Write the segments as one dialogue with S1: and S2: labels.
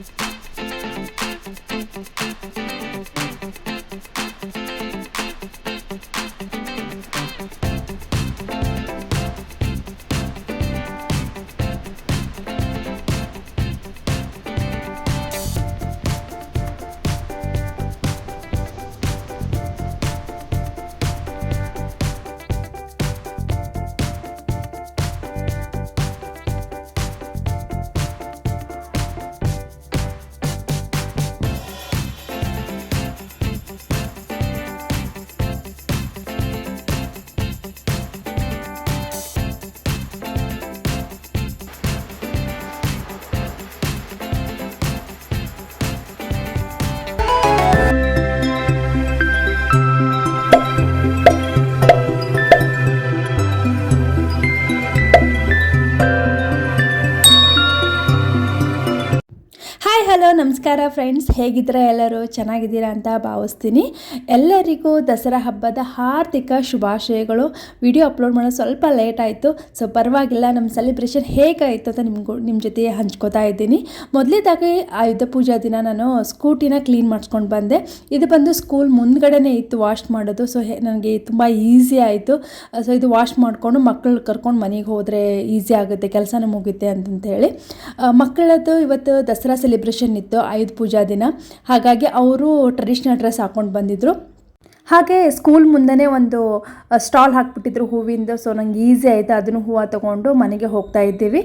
S1: Thank you. ನಮಸ್ಕಾರ friends ಹೇಗಿದ್ದೀರಾ ಎಲ್ಲರೂ? ಚೆನ್ನಾಗಿದ್ದೀರಾ ಅಂತ ಭಾವಿಸ್ತೀನಿ. ಎಲ್ಲರಿಗೂ ದಸರಾ ಹಬ್ಬದ ಹಾರ್ದಿಕ ಶುಭಾಶಯಗಳು. ವಿಡಿಯೋ ಅಪ್ಲೋಡ್ ಮಾಡೋದು ಸ್ವಲ್ಪ ಲೇಟ್ ಆಯಿತು. ಸೊ ಪರವಾಗಿಲ್ಲ ನಮ್ಮ ಸೆಲೆಬ್ರೇಷನ್ ಹೇಗಾಯಿತು ಅಂತ ನಿಮ್ಗೂ ನಿಮ್ಮ ಜೊತೆ ಹಂಚ್ಕೋತಾ ಇದ್ದೀನಿ. ಮೊದಲೇದಾಗಿ ಆಯುಧ ಪೂಜಾ ದಿನ ನಾನು ಸ್ಕೂಟಿನ ಕ್ಲೀನ್ ಮಾಡಿಸ್ಕೊಂಡು ಬಂದೆ. ಇದು ಬಂದು ಸ್ಕೂಲ್ ಮುಂದ್ಗಡೆನೇ ಇತ್ತು ವಾಶ್ ಮಾಡೋದು. ಸೊ ನನಗೆ ತುಂಬ ಈಸಿ ಆಯಿತು. ಸೊ ಇದು ವಾಶ್ ಮಾಡಿಕೊಂಡು ಮಕ್ಕಳು ಕರ್ಕೊಂಡು ಮನೆಗೆ ಹೋದರೆ ಈಸಿ ಆಗುತ್ತೆ, ಕೆಲಸನೂ ಮುಗಿತೆ ಅಂತಂತ ಹೇಳಿ ಮಕ್ಕಳದ್ದು ಇವತ್ತು ದಸರಾ ಸೆಲೆಬ್ರೇಷನ್ ಇತ್ತು. ಆಯುಧ ಪೂಜಾ ದಿನ. ಹಾಗಾಗಿ ಅವರು ಟ್ರೆಡಿಷ್ನಲ್ ಡ್ರೆಸ್ ಹಾಕ್ಕೊಂಡು ಬಂದಿದ್ದರು ಹಾಗೆ ಸ್ಕೂಲ್ ಮುಂದೆ ಒಂದು ಸ್ಟಾಲ್ ಹಾಕ್ಬಿಟ್ಟಿದ್ರು ಹೂವಿಂದ. ಸೊ ನಂಗೆ ಈಸಿ ಆಯಿತು. ಅದನ್ನು ಹೂವು ತಗೊಂಡು ಮನೆಗೆ ಹೋಗ್ತಾ ಇದ್ದೀವಿ.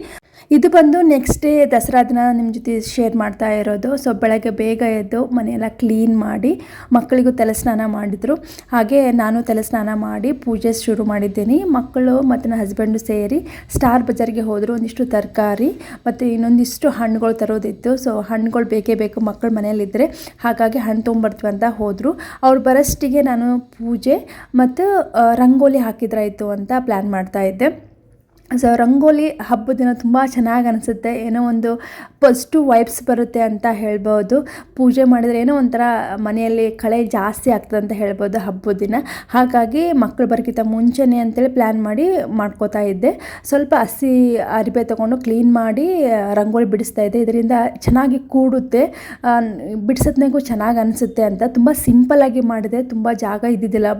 S1: ಇದು ಬಂದು ನೆಕ್ಸ್ಟ್ ಡೇ ದಸರಾ ದಿನ ನಿಮ್ಮ ಜೊತೆ ಶೇರ್ ಮಾಡ್ತಾ ಇರೋದು. ಸೊ ಬೆಳಗ್ಗೆ ಬೇಗ ಎದ್ದು ಮನೆಯೆಲ್ಲ ಕ್ಲೀನ್ ಮಾಡಿ ಮಕ್ಕಳಿಗೂ ತಲೆ ಸ್ನಾನ ಮಾಡಿದರು. ಹಾಗೆ ನಾನು ತಲೆ ಸ್ನಾನ ಮಾಡಿ ಪೂಜೆ ಶುರು ಮಾಡಿದ್ದೀನಿ. ಮಕ್ಕಳು ಮತ್ತು ನನ್ನ ಹಸ್ಬೆಂಡು ಸೇರಿ ಸ್ಟಾರ್ ಬಜಾರ್ಗೆ ಹೋದರು. ಒಂದಿಷ್ಟು ತರಕಾರಿ ಮತ್ತು ಇನ್ನೊಂದಿಷ್ಟು ಹಣ್ಣುಗಳು ತರೋದಿತ್ತು. ಸೊ ಹಣ್ಣುಗಳು ಬೇಕೇ ಬೇಕು ಮಕ್ಕಳು ಮನೆಯಲ್ಲಿದ್ದರೆ ಹಾಗಾಗಿ ಹಣ್ಣು ತೊಗೊಂಬರ್ತೀವಿ ಅಂತ ಹೋದರು. ಅವ್ರು ಬರೋಷ್ಟಿಗೆ ನಾನು ಪೂಜೆ ಮತ್ತು ರಂಗೋಲಿ ಹಾಕಿದ್ರಾಯಿತು ಅಂತ ಪ್ಲ್ಯಾನ್ ಮಾಡ್ತಾ ಇದ್ದೆ. ಸೊ ರಂಗೋಲಿ ಹಬ್ಬದ ದಿನ ತುಂಬ ಚೆನ್ನಾಗಿ ಅನಿಸುತ್ತೆ. ಏನೋ ಒಂದು ಪಸ್ಟು ವೈಬ್ಸ್ ಬರುತ್ತೆ ಅಂತ ಹೇಳ್ಬೋದು. ಪೂಜೆ ಮಾಡಿದರೆ ಏನೋ ಒಂಥರ ಮನೆಯಲ್ಲಿ ಕಳೆ ಜಾಸ್ತಿ ಆಗ್ತದೆ ಅಂತ ಹೇಳ್ಬೋದು ಹಬ್ಬದ ದಿನ. ಹಾಗಾಗಿ ಮಕ್ಕಳು ಬರೋಕ್ಕಿಂತ ಮುಂಚೆನೇ ಅಂತೇಳಿ ಪ್ಲ್ಯಾನ್ ಮಾಡಿ ಮಾಡ್ಕೋತಾ ಇದ್ದೆ. ಸ್ವಲ್ಪ ಹಸಿ ಅರಿಬೆ ತೊಗೊಂಡು ಕ್ಲೀನ್ ಮಾಡಿ ರಂಗೋಲಿ ಬಿಡಿಸ್ತಾ ಇದ್ದೆ. ಇದರಿಂದ ಚೆನ್ನಾಗಿ ಕೂಡುತ್ತೆ. ಬಿಡಿಸೋದ್ನಾಗೂ ಚೆನ್ನಾಗಿ ಅನಿಸುತ್ತೆ ಅಂತ. ತುಂಬ ಸಿಂಪಲ್ಲಾಗಿ ಮಾಡಿದೆ. ತುಂಬ ಜಾಗ ಇದ್ದಿದ್ದಿಲ್ಲ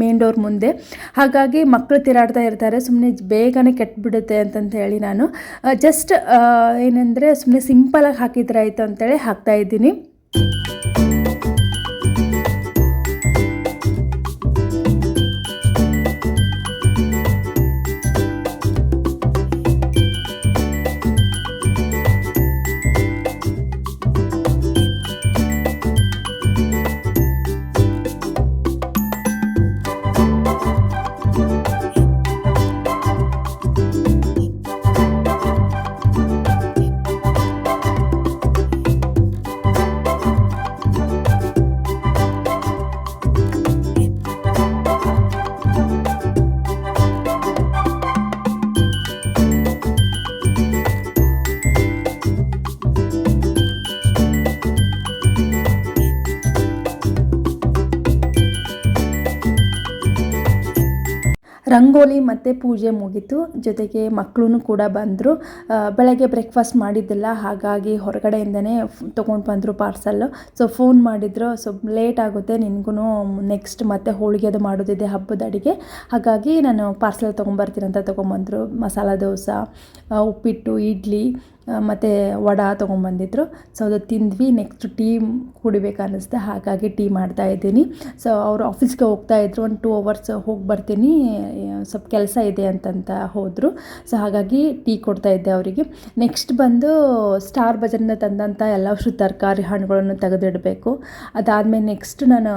S1: ಮೇನ್ ಡೋರ್ ಮುಂದೆ. ಹಾಗಾಗಿ ಮಕ್ಕಳು ತಿರಾಡ್ತಾ ಇರ್ತಾರೆ. ಸುಮ್ಮನೆ ಬೇಗನೆ ಕೆಟ್ಬಿಡುತ್ತೆ ಅಂತಂತ ಹೇಳಿ ನಾನು. ಜಸ್ಟ್ ಏನಂದರೆ ಸುಮ್ಮನೆ ಸಿಂಪಲಾಗಿ ಹಾಕಿದ್ರೆ ಆಯಿತು ಅಂತೇಳಿ ಹಾಕ್ತಾ ರಂಗೋಲಿ ಮತ್ತು ಪೂಜೆ ಮುಗೀತು. ಜೊತೆಗೆ ಮಕ್ಕಳೂ ಕೂಡ ಬಂದರು. ಬೆಳಗ್ಗೆ ಬ್ರೇಕ್ಫಾಸ್ಟ್ ಮಾಡಿದ್ದಿಲ್ಲ. ಹಾಗಾಗಿ ಹೊರಗಡೆಯಿಂದನೇ ತೊಗೊಂಡು ಬಂದರು ಪಾರ್ಸಲ್ಲು ಸೊ ಫೋನ್ ಮಾಡಿದ್ರು. ಸೊ ಲೇಟ್ ಆಗುತ್ತೆ. ನಿನಗೂ ನೆಕ್ಸ್ಟ್ ಮತ್ತೆ ಹೋಳಿಗೆ ಅದು ಮಾಡೋದಿದೆ ಹಬ್ಬದ ಅಡುಗೆ. ಹಾಗಾಗಿ ನಾನು ಪಾರ್ಸಲ್ ತೊಗೊಂಬರ್ತೀನಿ ಅಂತ ತೊಗೊಂಬಂದರು. ಮಸಾಲ ದೋಸೆ ಉಪ್ಪಿಟ್ಟು, ಇಡ್ಲಿ ಮತ್ತು ವಡ ತೊಗೊಂಬಂದಿದ್ರು. ಸೊ ಅದು ತಿಂದ್ವಿ. ನೆಕ್ಸ್ಟ್ ಟೀ ಕುಡಿಬೇಕು ಅನ್ನಿಸ್ದೆ ಹಾಗಾಗಿ ಟೀ ಮಾಡ್ತಾ ಇದ್ದೀನಿ. ಸೊ ಅವರು ಆಫೀಸ್ಗೆ ಹೋಗ್ತಾ ಇದ್ರು. ಒಂದು ಟೂ ಅವರ್ಸ್ ಹೋಗಿ ಬರ್ತೀನಿ. ಸ್ವಲ್ಪ ಕೆಲಸ ಇದೆ ಅಂತಂತ ಹೋದರು. ಸೊ ಹಾಗಾಗಿ ಟೀ ಕೊಡ್ತಾ ಇದ್ದೆ ಅವರಿಗೆ. ನೆಕ್ಸ್ಟ್ ಬಂದು ಸ್ಟಾರ್ ಬಜಾರಿಂದ ತಂದಂಥ ಎಲ್ಲವಷ್ಟು ತರಕಾರಿ ಹಣ್ಣುಗಳನ್ನು ತೆಗೆದಿಡಬೇಕು. ಅದಾದಮೇಲೆ ನೆಕ್ಸ್ಟ್ ನಾನು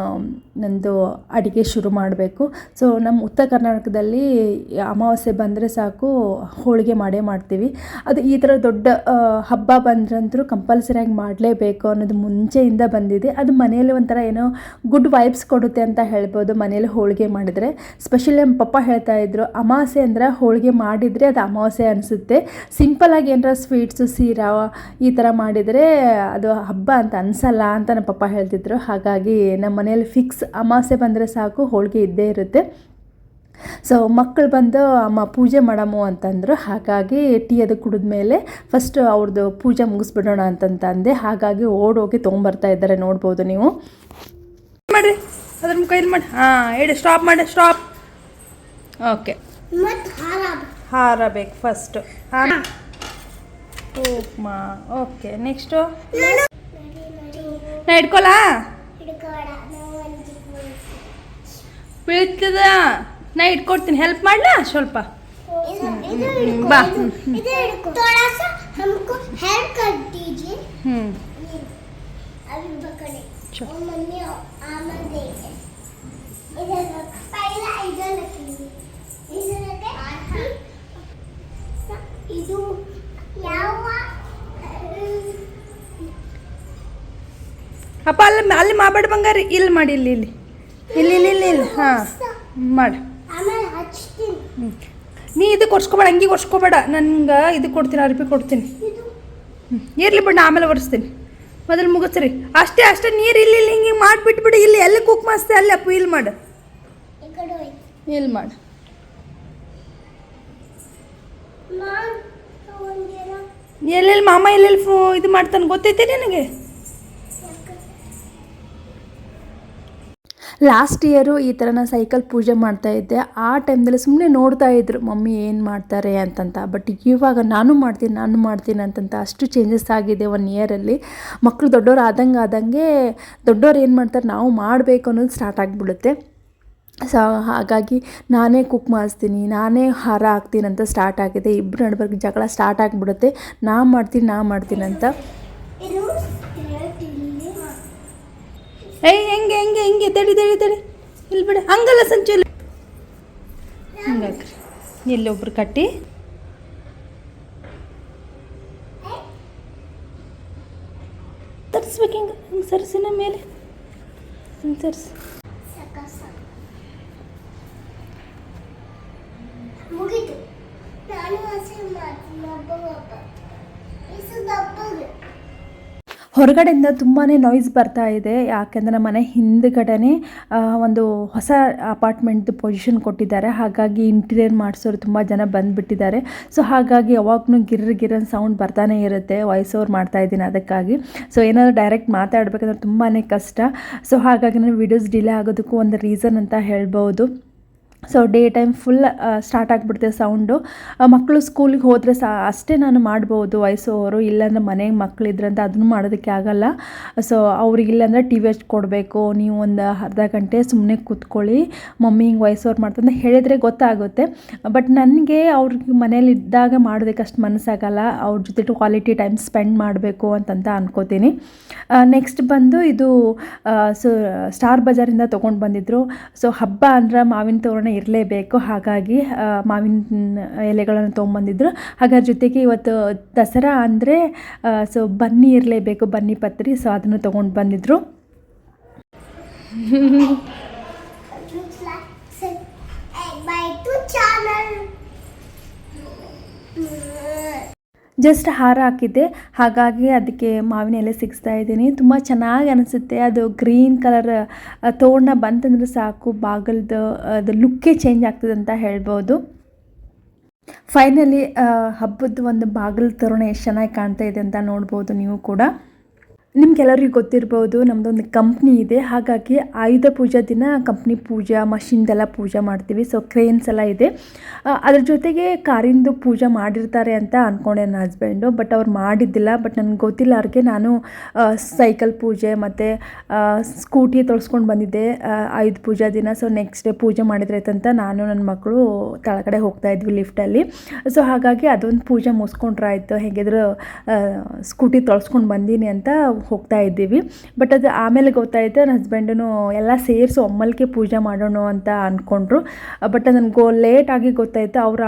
S1: ನಂದು ಅಡುಗೆ ಶುರು ಮಾಡಬೇಕು. ಸೊ ನಮ್ಮ ಉತ್ತರ ಕರ್ನಾಟಕದಲ್ಲಿ ಅಮಾವಾಸ್ಯೆ ಬಂದರೆ ಸಾಕು, ಹೋಳಿಗೆ ಮಾಡೇ ಮಾಡ್ತೀವಿ. ಅದು ಈ ಥರ ದೊಡ್ಡ ಹಬ್ಬ ಬಂದ್ರಂತೂ ಕಂಪಲ್ಸರಿಯಾಗಿ ಮಾಡಲೇಬೇಕು ಅನ್ನೋದು ಮುಂಚೆಯಿಂದ ಬಂದಿದೆ. ಅದು ಮನೆಯಲ್ಲಿ ಒಂಥರ ಏನೋ ಗುಡ್ ವೈಬ್ಸ್ ಕೊಡುತ್ತೆ ಅಂತ ಹೇಳ್ಬೋದು ಮನೇಲಿ ಹೋಳಿಗೆ ಮಾಡಿದರೆ. ಸ್ಪೆಷಲಿ ನಮ್ಮ ಪಪ್ಪ ಹೇಳ್ತಾ ಇದ್ರು ಅಮಾವಾಸ್ಯೆ ಅಂದರೆ ಹೋಳಿಗೆ ಮಾಡಿದರೆ ಅದು ಅಮಾವಾಸ್ಯೆ ಅನಿಸುತ್ತೆ. ಸಿಂಪಲಾಗಿ ಏನಾರ ಸ್ವೀಟ್ಸು ಸೀರಾ ಈ ಥರ ಮಾಡಿದರೆ ಅದು ಹಬ್ಬ ಅಂತ ಅನಿಸಲ್ಲ ಅಂತ ನಮ್ಮ ಪಪ್ಪ ಹೇಳ್ತಿದ್ರು. ಹಾಗಾಗಿ ನಮ್ಮ ಮನೇಲಿ ಫಿಕ್ಸ್ ಅಮಾವಾಸ್ಯೆ ಬಂದರೆ ಸಾಕು, ಹೋಳಿಗೆ ಇದ್ದೇ ಇರುತ್ತೆ. ಸೊ ಮಕ್ಕಳು ಬಂದು ಅಮ್ಮ ಪೂಜೆ ಮಾಡಮು ಅಂತಂದರು. ಹಾಗಾಗಿ ಟೀ ಅದು ಕುಡಿದ ಮೇಲೆ ಫಸ್ಟ್ ಅವ್ರದ್ದು ಪೂಜೆ ಮುಗಿಸ್ಬಿಡೋಣ ಅಂತಂತ ಅಂದೆ ಹಾಗಾಗಿ ಓಡೋಗಿ ತೊಗೊಂಬರ್ತಾ ಇದ್ದಾರೆ ನೋಡ್ಬೋದು ನೀವು. ಮಾಡಿರಿ ಅದ್ರ ಕೈಲಿ ಮಾಡಿ ಹಾಂ ಹೇಳಿ ಸ್ಟಾಪ್ ಮಾಡಿ ಸ್ಟಾಪ್ ಓಕೆ
S2: ಹಾರ
S1: ಹಾರ ಬೇಕು ಫಸ್ಟು ಹಾಂ. ಉಪ್ಮಾ ಓಕೆ ನೆಕ್ಸ್ಟು ನಾ
S2: ಇಟ್ಕೊಲ್ಲ
S1: ಬೀಳ್ತದ? ನಾ ಇಟ್ಕೊಡ್ತೀನಿ. ಹೆಲ್ಪ್ ಮಾಡ್ಲಾ? ಸ್ವಲ್ಪ. ಬಾ. ಹ್ಞೂ ಅಪ್ಪ ಅಲ್ಲಿ ಅಲ್ಲಿ ಮಾಡಬೇಡ ಬಂಗಾರಿ. ಇಲ್ಲಿ ಮಾಡಿ ಇಲ್ಲಿ ಇಲ್ಲಿ. ಇಲ್ಲಿ ಇಲ್ಲಿ ಇಲ್ಲಿ. ಇಲ್ಲಿ ಹಾಂ ಮಾಡಿ. ನೀ ಇದು ಕೊಡ್ಸ್ಕೊಬೇಡ ಅಂಗಿ ಕೊಡ್ಸ್ಕೊಬೇಡ. ನನ್ಗೆ ಇದು ಕೊಡ್ತೀನಿ ಅರ್ಬಿ ಕೊಡ್ತೀನಿ. ಇರಲಿ ಬಿಡ ಆಮೇಲೆ ಒರೆಸ್ತೀನಿ. ಮೊದಲು ಮುಗಿಸ್ರಿ. ಅಷ್ಟೇ ಅಷ್ಟೇ ನೀರು ಇಲ್ಲಿ ಇಲ್ಲಿ ಹಿಂಗೆ ಮಾಡಿಬಿಟ್ಬಿಡು. ಇಲ್ಲಿ ಎಲ್ಲಿ ಕುಕ್ ಮಾಸ್ತೆ ಅಲ್ಲಿ ಅಪ್ಪು ಇಲ್ಲಿ ಮಾಡು. ಇಲ್ಲಿ ಮಾಡು. ಎಲ್ಲೆಲ್ಲಿ ಮಾಮ ಎಲ್ಲೆಲ್ಲಿ ಫೋ ಇದು ಮಾಡ್ತಾನೆ ಗೊತ್ತೈತೆ ನಿನಗೆ? ಲಾಸ್ಟ್ ಇಯರು ಈ ಥರ ನಾನು ಸೈಕಲ್ ಪೂಜೆ ಮಾಡ್ತಾ ಇದ್ದೆ. ಆ ಟೈಮ್ದಲ್ಲಿ ಸುಮ್ಮನೆ ನೋಡ್ತಾ ಇದ್ರು, ಮಮ್ಮಿ ಏನು ಮಾಡ್ತಾರೆ ಅಂತಂತ. ಬಟ್ ಇವಾಗ ನಾನು ಮಾಡ್ತೀನಿ ನಾನು ಮಾಡ್ತೀನಿ ಅಂತಂತ ಅಷ್ಟು ಚೇಂಜಸ್ ಆಗಿದೆ ಒನ್ ಇಯರಲ್ಲಿ ಮಕ್ಕಳು ದೊಡ್ಡವ್ರು ಆದಂಗೆ ಆದಂಗೆ ದೊಡ್ಡವ್ರು ಏನು ಮಾಡ್ತಾರೆ, ನಾವು ಮಾಡಬೇಕು ಅನ್ನೋದು ಸ್ಟಾರ್ಟ್ ಆಗಿಬಿಡುತ್ತೆ. ಸೊ ಹಾಗಾಗಿ ನಾನೇ ಕುಕ್ ಮಾಡಿಸ್ತೀನಿ, ನಾನೇ ಹಾರ ಹಾಕ್ತೀನಿ ಅಂತ ಸ್ಟಾರ್ಟ್ ಆಗಿದೆ. ಇಬ್ಬರು ನಡ್ಬರ್ಗೆ ಜಗಳ ಸ್ಟಾರ್ಟ್ ಆಗಿಬಿಡುತ್ತೆ. ನಾ ಮಾಡ್ತೀನಿ ನಾ ಮಾಡ್ತೀನಿ ಅಂತ. ಏಯ್, ಹೆಂಗೆ ಹೆಂಗೆ ಹೆಂಗೆ? ತಡಿ ತಡಿ ತಡಿ. ಇಲ್ಲಿ ಬಿಡಿ. ಹಂಗಲ್ಲ ಸಂಚು ಇಲ್ಲಿ. ಹಂಗಾಕ್ರಿ ಇಲ್ಲೊಬ್ರು ಕಟ್ಟಿ. ತರಿಸ್ಬೇಕು ಹಿಂಗೆ? ಹಿಂಗೆ ಸರಿಸಿನ ಮೇಲೆ. ಹಿಂಗೆ ಸರಿಸಿ
S2: ಸಾಕ ಸಾಕು ಮುಗೀತು ನಾನು ಹಸಿರು ಮಾಡ್ತೀನಿ ಒಬ್ಬ ಒಬ್ಬ ಇಸು ದಪ್ಪಗೆ
S1: ಹೊರಗಡೆಯಿಂದ ತುಂಬಾ ನಾಯ್ಸ್ ಬರ್ತಾ ಇದೆ. ಯಾಕೆಂದರೆ ಮನೆ ಹಿಂದ್ಗಡೆನೇ ಒಂದು ಹೊಸ ಅಪಾರ್ಟ್ಮೆಂಟ್ದು ಪೊಸಿಷನ್ ಕೊಟ್ಟಿದ್ದಾರೆ. ಹಾಗಾಗಿ ಇಂಟೀರಿಯರ್ ಮಾಡಿಸೋರು ತುಂಬ ಜನ ಬಂದುಬಿಟ್ಟಿದ್ದಾರೆ. ಸೊ ಹಾಗಾಗಿ ಯಾವಾಗಲೂ ಗಿರ್ರ ಗಿರನ್ ಸೌಂಡ್ ಬರ್ತಾನೆ ಇರುತ್ತೆ. ವಾಯ್ಸ್ ಓವರ್ ಮಾಡ್ತಾ ಇದ್ದೀನಿ ಅದಕ್ಕಾಗಿ. ಸೊ ಏನಾದರೂ ಡೈರೆಕ್ಟ್ ಮಾತಾಡಬೇಕಂದ್ರೆ ತುಂಬಾ ಕಷ್ಟ. ಸೊ ಹಾಗಾಗಿ ನಾನು ವೀಡಿಯೋಸ್ ಡಿಲೇ ಆಗೋದಕ್ಕೂ ಒಂದು ರೀಸನ್ ಅಂತ ಹೇಳ್ಬೋದು. So day time full start ಆಗಿಬಿಡುತ್ತೆ ಸೌಂಡು ಮಕ್ಕಳು ಸ್ಕೂಲಿಗೆ ಹೋದರೆ ಸಹ ಅಷ್ಟೇ ನಾನು ಮಾಡ್ಬೋದು. ವಯಸ್ಸೋರು ಇಲ್ಲಾಂದರೆ ಮನೆಗೆ ಮಕ್ಕಳಿದ್ರಂತ ಅದನ್ನು ಮಾಡೋದಕ್ಕೆ ಆಗಲ್ಲ. ಸೊ ಅವ್ರಿಗೆ ಇಲ್ಲಾಂದ್ರೆ ಟಿ ವಿ ಹಚ್ಚಿ ಕೊಡಬೇಕು. ನೀವು ಒಂದು ಅರ್ಧ ಗಂಟೆ ಸುಮ್ಮನೆ ಕೂತ್ಕೊಳ್ಳಿ. ಮಮ್ಮಿ ಹಿಂಗೆ ವಯಸ್ಸೋರು ಮಾಡ್ತಂತ ಹೇಳಿದರೆ ಗೊತ್ತಾಗುತ್ತೆ. ಬಟ್ ನನಗೆ ಅವ್ರಿಗೆ ಮನೇಲಿದ್ದಾಗ ಮಾಡೋದಕ್ಕೆ ಅಷ್ಟು ಮನಸ್ಸಾಗಲ್ಲ. ಅವ್ರ ಜೊತೆ ಕ್ವಾಲಿಟಿ ಟೈಮ್ ಸ್ಪೆಂಡ್ ಮಾಡಬೇಕು ಅಂತಂತ ಅನ್ಕೋತೀನಿ. ನೆಕ್ಸ್ಟ್ ಬಂದು ಇದು ಸೊ ಸ್ಟಾರ್ ಬಜಾರಿಂದ ತೊಗೊಂಡು ಬಂದಿದ್ದರು ಸೊ ಹಬ್ಬ ಅಂದ್ರೆ ಮಾವಿನ ತೋರಣ ಇರಲೇಬೇಕು. ಹಾಗಾಗಿ ಮಾವಿನ ಎಲೆಗಳನ್ನು ತೊಗೊಂಬಂದಿದ್ರು. ಹಾಗಾದ್ರ ಜೊತೆಗೆ ಇವತ್ತು ದಸರಾ ಅಂದರೆ ಸೊ ಬನ್ನಿ ಇರಲೇಬೇಕು, ಬನ್ನಿ ಪತ್ರಿ. ಸೊ ಅದನ್ನು ತೊಗೊಂಡು ಬಂದಿದ್ರು. ಜಸ್ಟ್ ಹಾರ ಹಾಕಿದ್ದೆ. ಹಾಗಾಗಿ ಅದಕ್ಕೆ ಮಾವಿನ ಎಲೆ ಸಿಗಿಸ್ತಾ ಇದ್ದೀನಿ. ತುಂಬ ಚೆನ್ನಾಗಿ ಅನಿಸುತ್ತೆ. ಅದು ಗ್ರೀನ್ ಕಲರ್ ತೋರಣ ಬಂತಂದ್ರೆ ಸಾಕು. ಬಾಗಲ್ದು ಅದು ಲುಕ್ಕೇ ಚೇಂಜ್ ಆಗ್ತದೆ ಅಂತ ಹೇಳ್ಬೋದು. ಫೈನಲಿ ಹಬ್ಬದ ಒಂದು ಬಾಗಿಲು ತೋರಣ ಎಷ್ಟು ಚೆನ್ನಾಗಿ ಕಾಣ್ತಾ ಇದೆ ಅಂತ ನೋಡ್ಬೋದು ನೀವು ಕೂಡ. ನಿಮ್ಗೆಲ್ಲರಿಗೂ ಗೊತ್ತಿರ್ಬೋದು ನಮ್ಮದೊಂದು ಕಂಪ್ನಿ ಇದೆ. ಹಾಗಾಗಿ ಆಯುಧ ಪೂಜಾ ದಿನ ಕಂಪ್ನಿ ಪೂಜಾ ಮಷಿನ್ದೆಲ್ಲ ಪೂಜೆ ಮಾಡ್ತೀವಿ. ಸೊ ಕ್ರೇನ್ಸ್ ಎಲ್ಲ ಇದೆ. ಅದ್ರ ಜೊತೆಗೆ ಕಾರಿಂದು ಪೂಜೆ ಮಾಡಿರ್ತಾರೆ ಅಂತ ಅಂದ್ಕೊಂಡೆ ನನ್ನ ಹಸ್ಬೆಂಡು ಬಟ್ ಅವ್ರು ಮಾಡಿದ್ದಿಲ್ಲ. ಬಟ್ ನನಗೆ ಗೊತ್ತಿಲ್ಲ. ಅವ್ರಿಗೆ ನಾನು ಸೈಕಲ್ ಪೂಜೆ ಮತ್ತು ಸ್ಕೂಟಿ ತೊಳ್ಸ್ಕೊಂಡು ಬಂದಿದ್ದೆ ಆಯುಧ ಪೂಜಾ ದಿನ. ಸೊ ನೆಕ್ಸ್ಟ್ ಡೇ ಪೂಜೆ ಮಾಡಿದ್ರೈತಂತ ನಾನು ನನ್ನ ಮಕ್ಕಳು ತಳಗಡೆ ಹೋಗ್ತಾ ಇದ್ವಿ ಲಿಫ್ಟಲ್ಲಿ ಸೊ ಹಾಗಾಗಿ ಅದೊಂದು ಪೂಜೆ ಮುಗಿಸ್ಕೊಂಡ್ರಾಯ್ತು. ಹೇಗಿದ್ರು ಸ್ಕೂಟಿ ತೊಳ್ಸ್ಕೊಂಡು ಬಂದೀನಿ ಅಂತ ಹೋಗ್ತಾ ಇದ್ದೀವಿ. ಬಟ್ ಅದು ಆಮೇಲೆ ಗೊತ್ತಾಯಿತು ನನ್ನ ಹಸ್ಬೆಂಡನು ಎಲ್ಲ ಸೇರಿಸಿ ಒಮ್ಮಲ್ಕೆ ಪೂಜೆ ಮಾಡೋಣ ಅಂತ ಅಂದ್ಕೊಂಡ್ರು ಬಟ್ ನನಗೆ ಲೇಟಾಗಿ ಗೊತ್ತಾಯಿತು, ಅವರ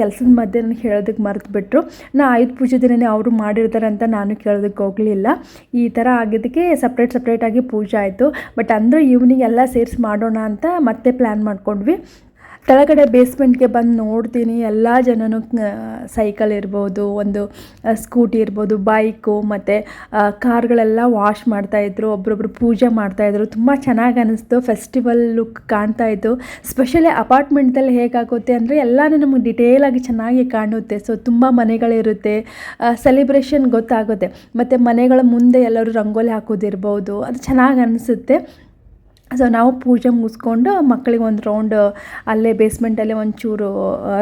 S1: ಕೆಲಸದ ಮಧ್ಯೆ ನನಗೆ ಹೇಳೋದಕ್ಕೆ ಮರೆತು ಬಿಟ್ಟರು ನಾ ಆಯುಧ ಪೂಜೆ ದಿನನೇ ಅವರು ಮಾಡಿರ್ತಾರೆ ಅಂತ ನಾನು ಕೇಳೋದಕ್ಕೆ ಹೋಗಲಿಲ್ಲ. ಈ ಥರ ಆಗಿದ್ದಕ್ಕೆ ಸಪ್ರೇಟ್ ಸಪ್ರೇಟಾಗಿ ಪೂಜೆ ಆಯಿತು. ಬಟ್ ಅಂದರೆ ಈವ್ನಿಂಗ್ ಎಲ್ಲ ಸೇರಿಸಿ ಮಾಡೋಣ ಅಂತ ಮತ್ತೆ ಪ್ಲ್ಯಾನ್ ಮಾಡ್ಕೊಂಡ್ವಿ. ಕೆಳಗಡೆ ಬೇಸ್ಮೆಂಟ್ಗೆ ಬಂದು ನೋಡ್ತೀನಿ, ಎಲ್ಲ ಜನನು ಸೈಕಲ್ ಇರ್ಬೋದು, ಒಂದು ಸ್ಕೂಟಿ ಇರ್ಬೋದು, ಬೈಕು, ಮತ್ತು ಕಾರ್ಗಳೆಲ್ಲ ವಾಶ್ ಮಾಡ್ತಾಯಿದ್ರು ಒಬ್ರೊಬ್ರು ಪೂಜೆ ಮಾಡ್ತಾಯಿದ್ರು ತುಂಬ ಚೆನ್ನಾಗಿ ಅನ್ನಿಸ್ತು ಫೆಸ್ಟಿವಲ್ ಲುಕ್ ಕಾಣ್ತಾ ಇತ್ತು. ಸ್ಪೆಷಲಿ ಅಪಾರ್ಟ್ಮೆಂಟಲ್ಲಿ ಹೇಗಾಗುತ್ತೆ ಅಂದರೆ, ಎಲ್ಲನೂ ನಮಗೆ ಡಿಟೇಲಾಗಿ ಚೆನ್ನಾಗಿ ಕಾಣುತ್ತೆ, ಸೊ ತುಂಬ ಮನೆಗಳಿರುತ್ತೆ ಸೆಲೆಬ್ರೇಷನ್ ಗೊತ್ತಾಗುತ್ತೆ, ಮತ್ತು ಮನೆಗಳ ಮುಂದೆ ಎಲ್ಲರೂ ರಂಗೋಲಿ ಹಾಕೋದಿರ್ಬೋದು, ಅದು ಚೆನ್ನಾಗಿ ಅನಿಸುತ್ತೆ. ಸೊ ನಾವು ಪೂಜೆ ಮುಗಿಸ್ಕೊಂಡು ಮಕ್ಕಳಿಗೆ ಒಂದು ರೌಂಡ್ ಅಲ್ಲೇ ಬೇಸ್ಮೆಂಟಲ್ಲೇ ಒಂಚೂರು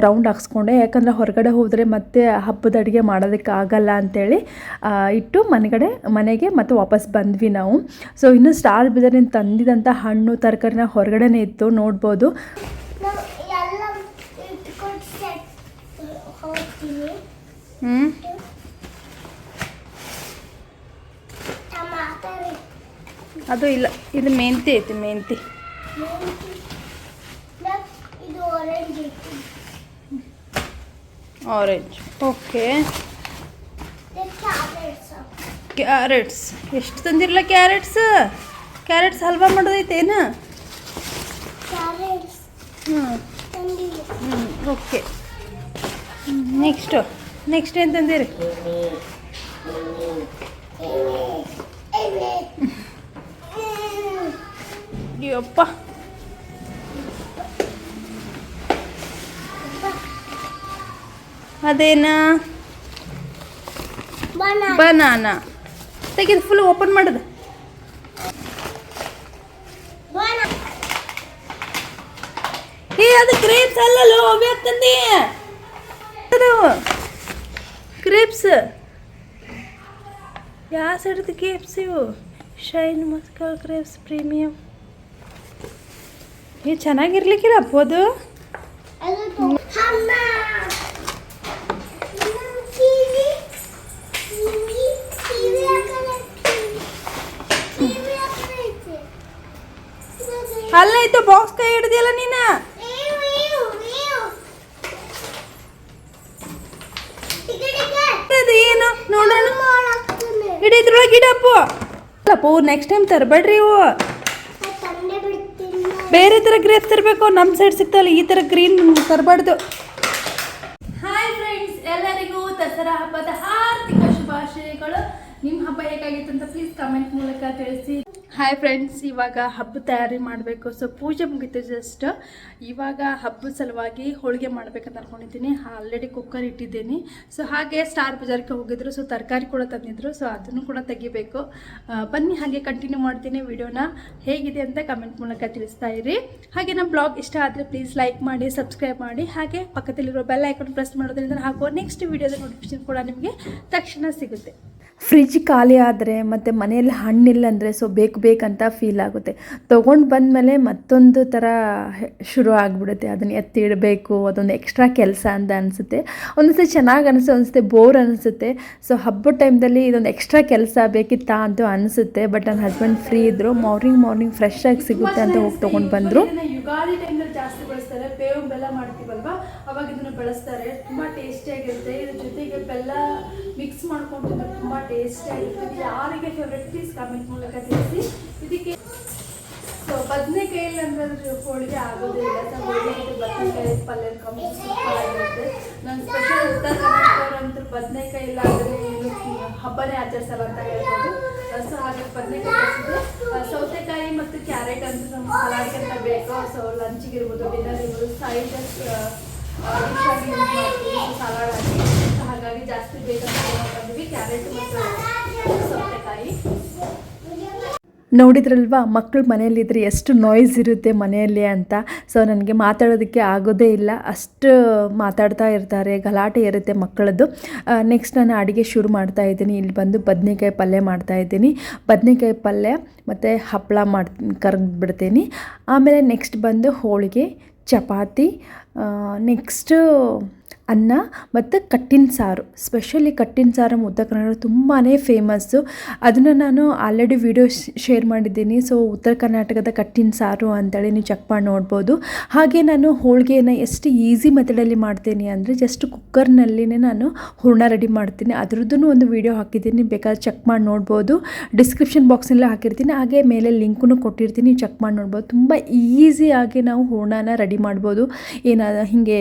S1: ರೌಂಡ್ ಹಾಕ್ಸ್ಕೊಂಡೆ. ಯಾಕಂದರೆ ಹೊರಗಡೆ ಹೋದರೆ ಮತ್ತೆ ಹಬ್ಬದ ಅಡುಗೆ ಮಾಡೋದಕ್ಕೆ ಆಗಲ್ಲ ಅಂಥೇಳಿ ಇಟ್ಟು ಮನೆಗಡೆ ಮನೆಗೆ ಮತ್ತೆ ವಾಪಸ್ ಬಂದ್ವಿ ನಾವು. ಸೊ ಇನ್ನು ಸ್ಟಾರ್ ಬಿದರಿನ ತಂದಿದ್ದಂಥ ಹಣ್ಣು ತರಕಾರಿನ ಹೊರಗಡೆನೇ ಇತ್ತು ನೋಡ್ಬೋದು. ಹ್ಞೂ ಅದು ಇಲ್ಲ ಇದು ಮೆಂತಿ ಐತಿ ಮೆಂತಿ
S2: ಆರೆಂಜ್
S1: ಓಕೆ
S2: ಕ್ಯಾರೆಟ್ಸ್
S1: ಎಷ್ಟು ತಂದಿರಲ್ಲ ಕ್ಯಾರೆಟ್ಸ್ ಕ್ಯಾರೆಟ್ಸ್ ಹಲ್ವಾ ಮಾಡೋದೈತೆ
S2: ಏನು?
S1: ಹ್ಞೂ ಓಕೆ ನೆಕ್ಸ್ಟು ನೆಕ್ಸ್ಟ್ ಏನು ತಂದಿರಿ? ಅಯ್ಯಪ್ಪ. ಅದೇನಾ?
S2: ಬನಾನ
S1: ತೆಗೆದು ಫುಲ್ ಓಪನ್ ಮಾಡೋದು. ಏ ಅದು ಕ್ರೇಪ್ಸ್ ಅಲ್ಲಲ್ಲ ಅವ್ಯಾಕೆ ತಂದಿ ಅದಾವು ಗ್ರೇಪ್ಸ್ ಯಾವ ಸೈಡ್ದು ಕ್ರೇಪ್ಸ್ ಇವು? ಶೈನ್ ಮಸ್ಕಲ್ ಕ್ರೇಪ್ಸ್ ಪ್ರೀಮಿಯಂ ಏ ಚೆನ್ನಾಗಿರ್ಲಿಕ್ಕಿಲ್ಲ ಅಪ್ಪೋದು?
S2: ಅದು ಅಮ್ಮ! ಕಿವಿ ಕಿವಿ ಕಿವಿ ಹಾಕಲ್ಲ ಕಿವಿ ಹಾಕೈತೆ
S1: ಅಲ್ಲೇ ಇತ್ತು ಬಾಕ್ಸ್ ಕೈ ಹಿಡ್ದಿಲ್ಲ ನೀನು? ಏನು? ನೋಡೋಣ ಇಡಪ್ಪು. ಅಪ್ಪು ನೆಕ್ಸ್ಟ್ ಟೈಮ್ ತರಬೇಡ್ರಿ ಇವು. ಬೇರೆ ಥರ ಗ್ರೇಪ್ ತರಬೇಕು ನಮ್ಮ ಸೈಡ್ ಸಿಗ್ತಾವಲ್ಲ ಈ ಥರ ಗ್ರೀನ್ ತರಬಾರ್ದು. ಹಾಯ್ ಫ್ರೆಂಡ್ಸ್ ಎಲ್ಲರಿಗೂ ದಸರಾ ಹಬ್ಬದ ಹಾರ್ದಿಕ ಶುಭಾಶಯಗಳು. ನಿಮ್ಮ ಹಬ್ಬ ಹೇಗಾಗಿತ್ತು ಅಂತ ಪ್ಲೀಸ್ ಕಮೆಂಟ್ ಮೂಲಕ ತಿಳಿಸಿ. ಹಾಯ್ ಫ್ರೆಂಡ್ಸ್ ಇವಾಗ ಹಬ್ಬ ತಯಾರಿ ಮಾಡಬೇಕು. ಸೊ ಪೂಜೆ ಮುಗೀತು ಜಸ್ಟ್ ಇವಾಗ ಹಬ್ಬದ ಸಲುವಾಗಿ ಹೋಳಿಗೆ ಮಾಡ್ಬೇಕಂತ ಅನ್ಕೊಂಡಿದ್ದೀನಿ. ಆಲ್ರೆಡಿ ಕುಕ್ಕರ್ ಇಟ್ಟಿದ್ದೀನಿ. ಸೊ ಹಾಗೆ ಸ್ಟಾರ್ ಬಜಾರ್ಗೆ ಹೋಗಿದ್ರು. ಸೊ ತರಕಾರಿ ಕೂಡ ತಂದಿದ್ರು. ಸೊ ಅದನ್ನು ಕೂಡ ತೆಗಿಬೇಕು. ಬನ್ನಿ ಹಾಗೆ ಕಂಟಿನ್ಯೂ ಮಾಡ್ತೀನಿ ವಿಡಿಯೋನ. ಹೇಗಿದೆ ಅಂತ ಕಮೆಂಟ್ ಮೂಲಕ ತಿಳಿಸ್ತಾ ಇರಿ. ಹಾಗೆ ನಮ್ಮ ಬ್ಲಾಗ್ ಇಷ್ಟ ಆದರೆ ಪ್ಲೀಸ್ ಲೈಕ್ ಮಾಡಿ ಸಬ್ಸ್ಕ್ರೈಬ್ ಮಾಡಿ. ಹಾಗೆ ಪಕ್ಕದಲ್ಲಿರೋ ಬೆಲ್ ಐಕನ್ ಪ್ರೆಸ್ ಮಾಡೋದ್ರಿಂದ ಹಾಕೋ ನೆಕ್ಸ್ಟ್ ವಿಡಿಯೋದ ನೋಟಿಫಿಕೇಶನ್ ಕೂಡ ನಿಮಗೆ ತಕ್ಷಣ ಸಿಗುತ್ತೆ. ಫ್ರಿಜ್ ಖಾಲಿ ಆದರೆ ಮತ್ತು ಮನೆಯಲ್ಲಿ ಹಣ್ಣಿಲ್ಲ ಅಂದರೆ ಸೊ ಬೇಕು ಬೇಕಂತ ಫೀಲ್ ಆಗುತ್ತೆ. ತೊಗೊಂಡು ಬಂದಮೇಲೆ ಮತ್ತೊಂದು ಥರ ಶುರು ಆಗಿಬಿಡುತ್ತೆ. ಅದನ್ನು ಎತ್ತಿ ಇಡಬೇಕು, ಅದೊಂದು ಎಕ್ಸ್ಟ್ರಾ ಕೆಲಸ ಅಂತ ಅನಿಸುತ್ತೆ. ಒಂದೊಂದ್ಸತಿ ಚೆನ್ನಾಗಿ ಅನಿಸುತ್ತೆ ಒಂದೊಂದು ಬೋರ್ ಅನಿಸುತ್ತೆ. ಸೊ ಹಬ್ಬದ ಟೈಮ್ದಲ್ಲಿ ಇದೊಂದು ಎಕ್ಸ್ಟ್ರಾ ಕೆಲಸ ಬೇಕಿತ್ತಾ ಅಂತ ಅನಿಸುತ್ತೆ. ಬಟ್ ನನ್ನ ಹಸ್ಬೆಂಡ್ ಫ್ರೀ ಇದ್ದರು ಮಾರ್ನಿಂಗ್ ಮಾರ್ನಿಂಗ್ ಫ್ರೆಶ್ ಆಗಿ ಸಿಗುತ್ತೆ ಅಂತ ಹೋಗಿ ತೊಗೊಂಡು ಬಂದರು. ಯುಗಾದಿ ಟೈಮಲ್ಲಿ ಜಾಸ್ತಿ ಬಳಸ್ತಾರೆ ಬೇವು ಬೆಲ್ಲ ಮಾಡ್ತೀವಲ್ವಾ? ಅವಾಗ ಇದನ್ನು ಬಳಸ್ತಾರೆ, ತುಂಬ ಟೇಸ್ಟಿಯಾಗಿರುತ್ತೆ ಇದ್ರ ಜೊತೆಗೆ ಬೆಲ್ಲ ಮಿಕ್ಸ್ ಮಾಡ್ಕೊಂಡು ತುಂಬಾ ಟೇಸ್ಟಿಯಾಗಿರ್ತದೆ ಯಾರಿಗೆ ಫೇವ್ರೆಟ್ ಪ್ಲೀಸ್ ಕಮೆಂಟ್ ಮೂಲಕ ತಿಳಿಸಿ. ಇದಕ್ಕೆ ಸೊ ಬದನೆಕಾಯಲ್ಲಿ ಅಂದ್ರೆ ಅದ್ರ ಹೋಳಿಗೆ ಆಗೋದಿಲ್ಲ ಸೊ ಬದನೆಕಾಯಿ ಪಲ್ಯ ಕಮ್ಮಿ ಆಗಿರುತ್ತೆ. ನನ್ನ ಸ್ಪೆಷಲ್ ಉತ್ತರ ಕರ್ನಾಟಕ ಬದನೆಕಾಯಿ ಇಲ್ಲ ಆದ್ರೆ ಏನು ಹಬ್ಬನೇ ಆಚರಿಸಲ್ಲ ಅಂತ ಹೇಳ್ಬೋದು. ಸೊ ಹಾಗೆ ಬದನೆಕಾಯಿ ಸೌತೆಕಾಯಿ ಮತ್ತು ಕ್ಯಾರೆಟ್ ಅಂತ ನಮ್ಮ ಸಲಾಡ್ಗೆ ಅಂತ ಬೇಕು ಸೊ ಲಂಚಿಗೆ ಇರ್ಬೋದು ಡಿನ್ನರ್ ಇರ್ಬೋದು ಸೈಡ್ ಹಾಗಾಗಿ ಜಾಸ್ತಿ ನೋಡಿದ್ರಲ್ವಾ ಮಕ್ಕಳು ಮನೆಯಲ್ಲಿದ್ದರೆ ಎಷ್ಟು ನಾಯ್ಸ್ ಇರುತ್ತೆ ಮನೆಯಲ್ಲಿ ಅಂತ. ಸೊ ನನಗೆ ಮಾತಾಡೋದಕ್ಕೆ ಆಗೋದೇ ಇಲ್ಲ. ಅಷ್ಟು ಮಾತಾಡ್ತಾ ಇರ್ತಾರೆ, ಗಲಾಟೆ ಇರುತ್ತೆ ಮಕ್ಕಳದ್ದು. ನೆಕ್ಸ್ಟ್ ನಾನು ಅಡುಗೆ ಶುರು ಮಾಡ್ತಾ ಇದ್ದೀನಿ. ಇಲ್ಲಿ ಬಂದು ಬದನೆಕಾಯಿ ಪಲ್ಯ ಮಾಡ್ತಾ ಇದ್ದೀನಿ. ಬದನೆಕಾಯಿ ಪಲ್ಯ ಮತ್ತು ಹಪ್ಪಳ ಮಾಡಿ ಕರ್ದು ಬಿಡ್ತೀನಿ ಆಮೇಲೆ ನೆಕ್ಸ್ಟ್ ಬಂದು ಹೋಳಿಗೆ. ಚಪಾತಿ ನೆಕ್ಸ್ಟು ಅನ್ನ ಮತ್ತು ಕಟ್ಟಿನ ಸಾರು. ಸ್ಪೆಷಲಿ ಕಟ್ಟಿನ ಸಾರು ಉತ್ತರ ಕನ್ನಡ ತುಂಬಾ ಫೇಮಸ್ಸು ಅದನ್ನು ನಾನು ಆಲ್ರೆಡಿ ವಿಡಿಯೋ ಶೇರ್ ಮಾಡಿದ್ದೀನಿ. ಸೊ ಉತ್ತರ ಕರ್ನಾಟಕದ ಕಟ್ಟಿನ ಸಾರು ಅಂತೇಳಿ ನೀವು ಚೆಕ್ ಮಾಡಿ ನೋಡ್ಬೋದು. ಹಾಗೆ ನಾನು ಹೋಳಿಗೆನ ಎಷ್ಟು ಈಸಿ ಮೆಥಡಲ್ಲಿ ಮಾಡ್ತೀನಿ ಅಂದರೆ ಜಸ್ಟ್ ಕುಕ್ಕರ್ನಲ್ಲಿನೇ ನಾನು ಹೂರ್ಣ ರೆಡಿ ಮಾಡ್ತೀನಿ. ಅದ್ರದ್ದು ಒಂದು ವಿಡಿಯೋ ಹಾಕಿದ್ದೀನಿ. ಬೇಕಾದ್ರೆ ಚೆಕ್ ಮಾಡಿ ನೋಡ್ಬೋದು. ಡಿಸ್ಕ್ರಿಪ್ಷನ್ ಬಾಕ್ಸ್ನಲ್ಲಿ ಹಾಕಿರ್ತೀನಿ. ಹಾಗೆ ಮೇಲೆ ಲಿಂಕನ್ನು ಕೊಟ್ಟಿರ್ತೀನಿ. ಚೆಕ್ ಮಾಡಿ ನೋಡ್ಬೋದು. ತುಂಬ ಈಸಿಯಾಗಿ ನಾವು ಹೂರ್ಣನ ರೆಡಿ ಮಾಡ್ಬೋದು. ಏನ ಹೀಗೆ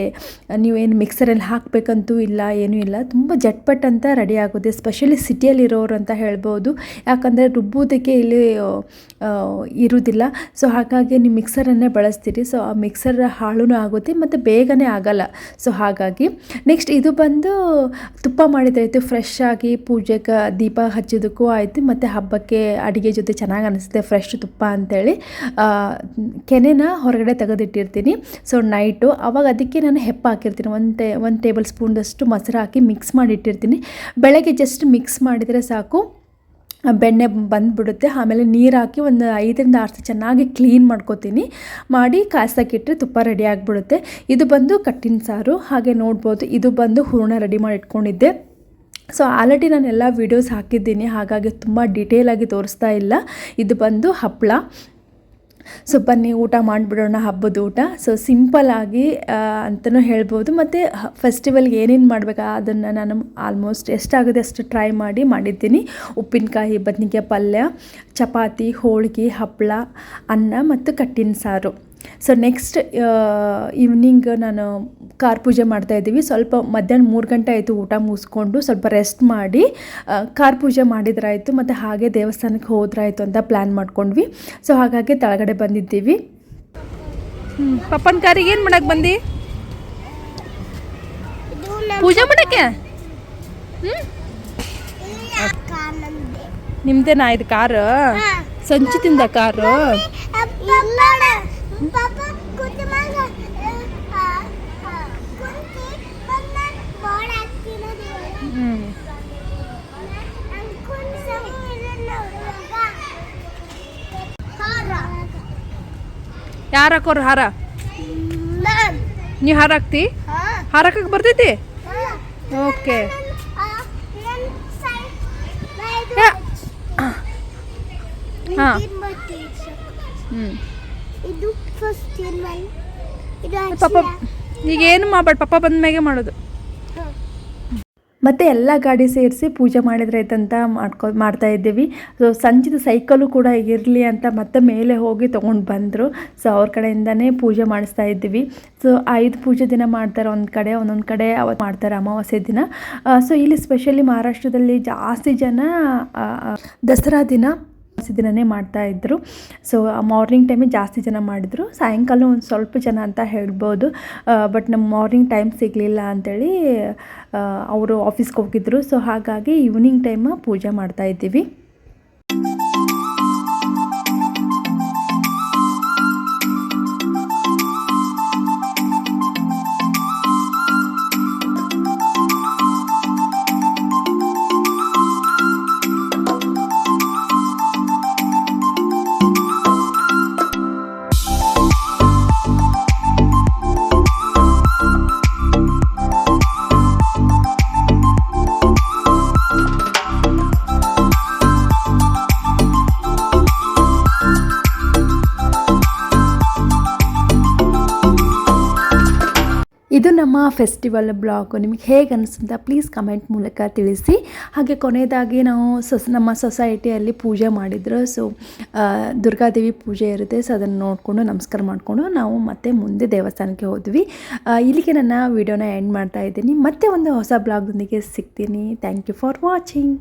S1: ನೀವೇನು ಮಿಕ್ಸರಲ್ಲಿ ಹಾಕಬೇಕಂತೂ ಇಲ್ಲ, ಏನೂ ಇಲ್ಲ. ತುಂಬ ಜಟ್ಪಟ್ ಅಂತ ರೆಡಿ ಆಗುತ್ತೆ ಸ್ಪೆಷಲಿ ಸಿಟಿಯಲ್ಲಿರೋರು ಅಂತ ಹೇಳ್ಬೋದು. ಯಾಕಂದರೆ ರುಬ್ಬೋದಕ್ಕೆ ಇಲ್ಲಿ ಇರುವುದಿಲ್ಲ. ಸೊ ಹಾಗಾಗಿ ನೀವು ಮಿಕ್ಸರನ್ನೇ ಬಳಸ್ತೀರಿ. ಸೊ ಆ ಮಿಕ್ಸರ್ ಹಾಳೂ ಆಗುತ್ತೆ ಮತ್ತು ಬೇಗನೆ ಆಗಲ್ಲ. ಸೊ ಹಾಗಾಗಿ ನೆಕ್ಸ್ಟ್ ಇದು ಬಂದು ತುಪ್ಪ ಮಾಡಿದ್ರಾಯಿತು ಫ್ರೆಶ್ ಆಗಿ ಪೂಜೆಗೆ ದೀಪ ಹಚ್ಚೋದಕ್ಕೂ ಆಯಿತು, ಮತ್ತು ಹಬ್ಬಕ್ಕೆ ಅಡುಗೆ ಜೊತೆ ಚೆನ್ನಾಗಿ ಅನಿಸುತ್ತೆ ಫ್ರೆಶ್ ತುಪ್ಪ ಅಂತೇಳಿ. ಕೆನೆನ ಹೊರಗಡೆ ತೆಗೆದಿಟ್ಟಿರ್ತೀನಿ. ಸೊ ನೈಟು ಅವಾಗ ಅದಕ್ಕೆ ನಾನು ಹೆಪ್ಪ ಹಾಕಿರ್ತೀನಿ. ಒಂದು ಒಂದು ಟೇಬಲ್ ಸ್ಪೂನ್ದಷ್ಟು ಮೊಸರು ಹಾಕಿ ಮಿಕ್ಸ್ ಮಾಡಿಟ್ಟಿರ್ತೀನಿ. ಬೆಳಗ್ಗೆ ಜಸ್ಟ್ ಮಿಕ್ಸ್ ಮಾಡಿದರೆ ಸಾಕು. ಬೆಣ್ಣೆ ಬಂದುಬಿಡುತ್ತೆ. ಆಮೇಲೆ ನೀರು ಹಾಕಿ ಒಂದು ಐದರಿಂದ ಆರು ಚೆನ್ನಾಗಿ ಕ್ಲೀನ್ ಮಾಡ್ಕೊತೀನಿ. ಮಾಡಿ ಕಾಯ್ಸೋಕ್ಕಿಟ್ರೆ ತುಪ್ಪ ರೆಡಿ ಆಗಿಬಿಡುತ್ತೆ. ಇದು ಬಂದು ಕಟ್ಟಿನ ಸಾರು. ಹಾಗೆ ನೋಡ್ಬೋದು, ಇದು ಬಂದು ಹೂರಣ ರೆಡಿ ಮಾಡಿ ಇಟ್ಕೊಂಡಿದ್ದೆ ಸೊ ಆಲ್ರೆಡಿ ನಾನು ಎಲ್ಲ ವೀಡಿಯೋಸ್ ಹಾಕಿದ್ದೀನಿ. ಹಾಗಾಗಿ ತುಂಬ ಡೀಟೇಲಾಗಿ ತೋರಿಸ್ತಾ ಇಲ್ಲ. ಇದು ಬಂದು ಹಪ್ಪಳ ಸೊ ಬನ್ನಿ, ಊಟ ಮಾಡಿಬಿಡೋಣ ಹಬ್ಬದ ಊಟ. ಸೊ ಸಿಂಪಲ್ಲಾಗಿ ಅಂತಲೂ ಹೇಳ್ಬೋದು. ಮತ್ತು ಫೆಸ್ಟಿವಲ್ಗೆ ಏನೇನು ಮಾಡಬೇಕಾ, ಅದನ್ನು ನಾನು ಆಲ್ಮೋಸ್ಟ್ ಎಷ್ಟಾಗುತ್ತೆ ಅಷ್ಟು ಟ್ರೈ ಮಾಡಿ ಮಾಡಿದ್ದೀನಿ. ಉಪ್ಪಿನಕಾಯಿ, ಬದ್ನಿಕಾಯಿ ಪಲ್ಯ, ಚಪಾತಿ, ಹೋಳಿಗೆ ಹಪ್ಪಳ ಅನ್ನ ಮತ್ತು ಕಟ್ಟಿನ ಸಾರು. ಸೊ ನೆಕ್ಸ್ಟ್ ಈವ್ನಿಂಗ್ ನಾನು ಕಾರ್ ಪೂಜೆ ಮಾಡ್ತಾ ಇದ್ದೀವಿ. ಸ್ವಲ್ಪ ಮಧ್ಯಾಹ್ನ ಮೂರು ಗಂಟೆ ಆಯಿತು ಊಟ ಮುಗಿಸ್ಕೊಂಡು ಸ್ವಲ್ಪ ರೆಸ್ಟ್ ಮಾಡಿ ಕಾರ್ ಪೂಜೆ ಮಾಡಿದ್ರಾಯಿತು ಮತ್ತು ಹಾಗೆ ದೇವಸ್ಥಾನಕ್ಕೆ ಹೋದ್ರಾಯಿತು ಅಂತ ಪ್ಲ್ಯಾನ್ ಮಾಡ್ಕೊಂಡ್ವಿ. ಸೊ ಹಾಗಾಗಿ ತಳಗಡೆ ಬಂದಿದ್ದೀವಿ. ಪಪ್ಪನ ಕಾರಿಗೆ ಏನು ಮಾಡಕ್ಕೆ ಬಂದು? ಪೂಜೆ ಮಾಡಕ್ಕೆ? ನಿಮ್ದೇನಾ ಇದು ಕಾರು? ಸಂಚಿತಿಂದ ಕಾರು? ಯಾರು ಹಾಕೋರು ಹಾರ? ನೀ ಹಾರ ಹಾಕ್ತಿ? ಹಾರ ಹಾಕಕ್ಕೆ ಬರ್ತೈತಿ ಓಕೆ. ಹಾಂ. ಹ್ಞೂ ಪಾಪ ಈಗ ಏನು ಮಾಡಬೇಡ ಪಪ್ಪ ಬಂದ ಮ್ಯಾಗೆ ಮಾಡೋದು. ಮತ್ತೆ ಎಲ್ಲ ಗಾಡಿ ಸೇರಿಸಿ ಪೂಜೆ ಮಾಡಿದ್ರಾಯ್ತಂತ ಮಾಡ್ಕೊ ಮಾಡ್ತಾ ಇದ್ದೀವಿ. ಸೊ ಸಂಜಿದ ಸೈಕಲು ಕೂಡ ಇರಲಿ ಅಂತ ಮತ್ತೆ ಮೇಲೆ ಹೋಗಿ ತೊಗೊಂಡು ಬಂದರು. ಸೊ ಅವ್ರ ಕಡೆಯಿಂದನೇ ಪೂಜೆ ಮಾಡಿಸ್ತಾ ಇದ್ದೀವಿ. ಸೊ ಐದು ಪೂಜೆ ದಿನ ಮಾಡ್ತಾರೆ ಒಂದು ಕಡೆ ಒಂದೊಂದು ಕಡೆ ಅವತ್ತು ಮಾಡ್ತಾರೆ ಅಮಾವಾಸ್ಯೆ ದಿನ. ಸೊ ಇಲ್ಲಿ ಸ್ಪೆಷಲಿ ಮಹಾರಾಷ್ಟ್ರದಲ್ಲಿ ಜಾಸ್ತಿ ಜನ ದಸರಾ ದಿನ ದಿನನೇ ಮಾಡ್ತಾ ಇದ್ದರು ಸೊ ಮಾರ್ನಿಂಗ್ ಟೈಮಿಗೆ ಜಾಸ್ತಿ ಜನ ಮಾಡಿದ್ರು. ಸಾಯಂಕಾಲ ಒಂದು ಸ್ವಲ್ಪ ಜನ ಅಂತ ಹೇಳ್ಬೋದು. ಬಟ್ ನಮ್ಮ ಮಾರ್ನಿಂಗ್ ಟೈಮ್ ಸಿಗಲಿಲ್ಲ ಅಂಥೇಳಿ ಅವರು ಆಫೀಸ್ಗೆ ಹೋಗಿದ್ರು. ಸೊ ಹಾಗಾಗಿ ಈವ್ನಿಂಗ್ ಟೈಮ್ ಪೂಜೆ ಮಾಡ್ತಾ ಇದು ನಮ್ಮ ಫೆಸ್ಟಿವಲ್ ಬ್ಲಾಗ್ ನಿಮಗೆ ಹೇಗೆ ಅನಿಸುತ್ತೆ ಪ್ಲೀಸ್ ಕಮೆಂಟ್ ಮೂಲಕ ತಿಳಿಸಿ. ಹಾಗೆ ಕೊನೆಯದಾಗಿ ನಾವು ಸೊಸ್, ನಮ್ಮ ಸೊಸೈಟಿಯಲ್ಲಿ ಪೂಜೆ ಮಾಡಿದ್ರು. ಸೊ ದುರ್ಗಾದೇವಿ ಪೂಜೆ ಇರುತ್ತೆ. ಸೊ ಅದನ್ನು ನೋಡಿಕೊಂಡು, ನಮಸ್ಕಾರ ಮಾಡಿಕೊಂಡು ನಾವು ಮತ್ತೆ ಮುಂದೆ ದೇವಸ್ಥಾನಕ್ಕೆ ಹೋದ್ವಿ. ಇಲ್ಲಿಗೆ ನನ್ನ ವಿಡಿಯೋನ ಎಂಡ್ ಮಾಡ್ತಾ ಇದ್ದೀನಿ. ಮತ್ತೆ ಒಂದು ಹೊಸ ಬ್ಲಾಗ್ದೊಂದಿಗೆ ಸಿಗ್ತೀನಿ. Thank you for watching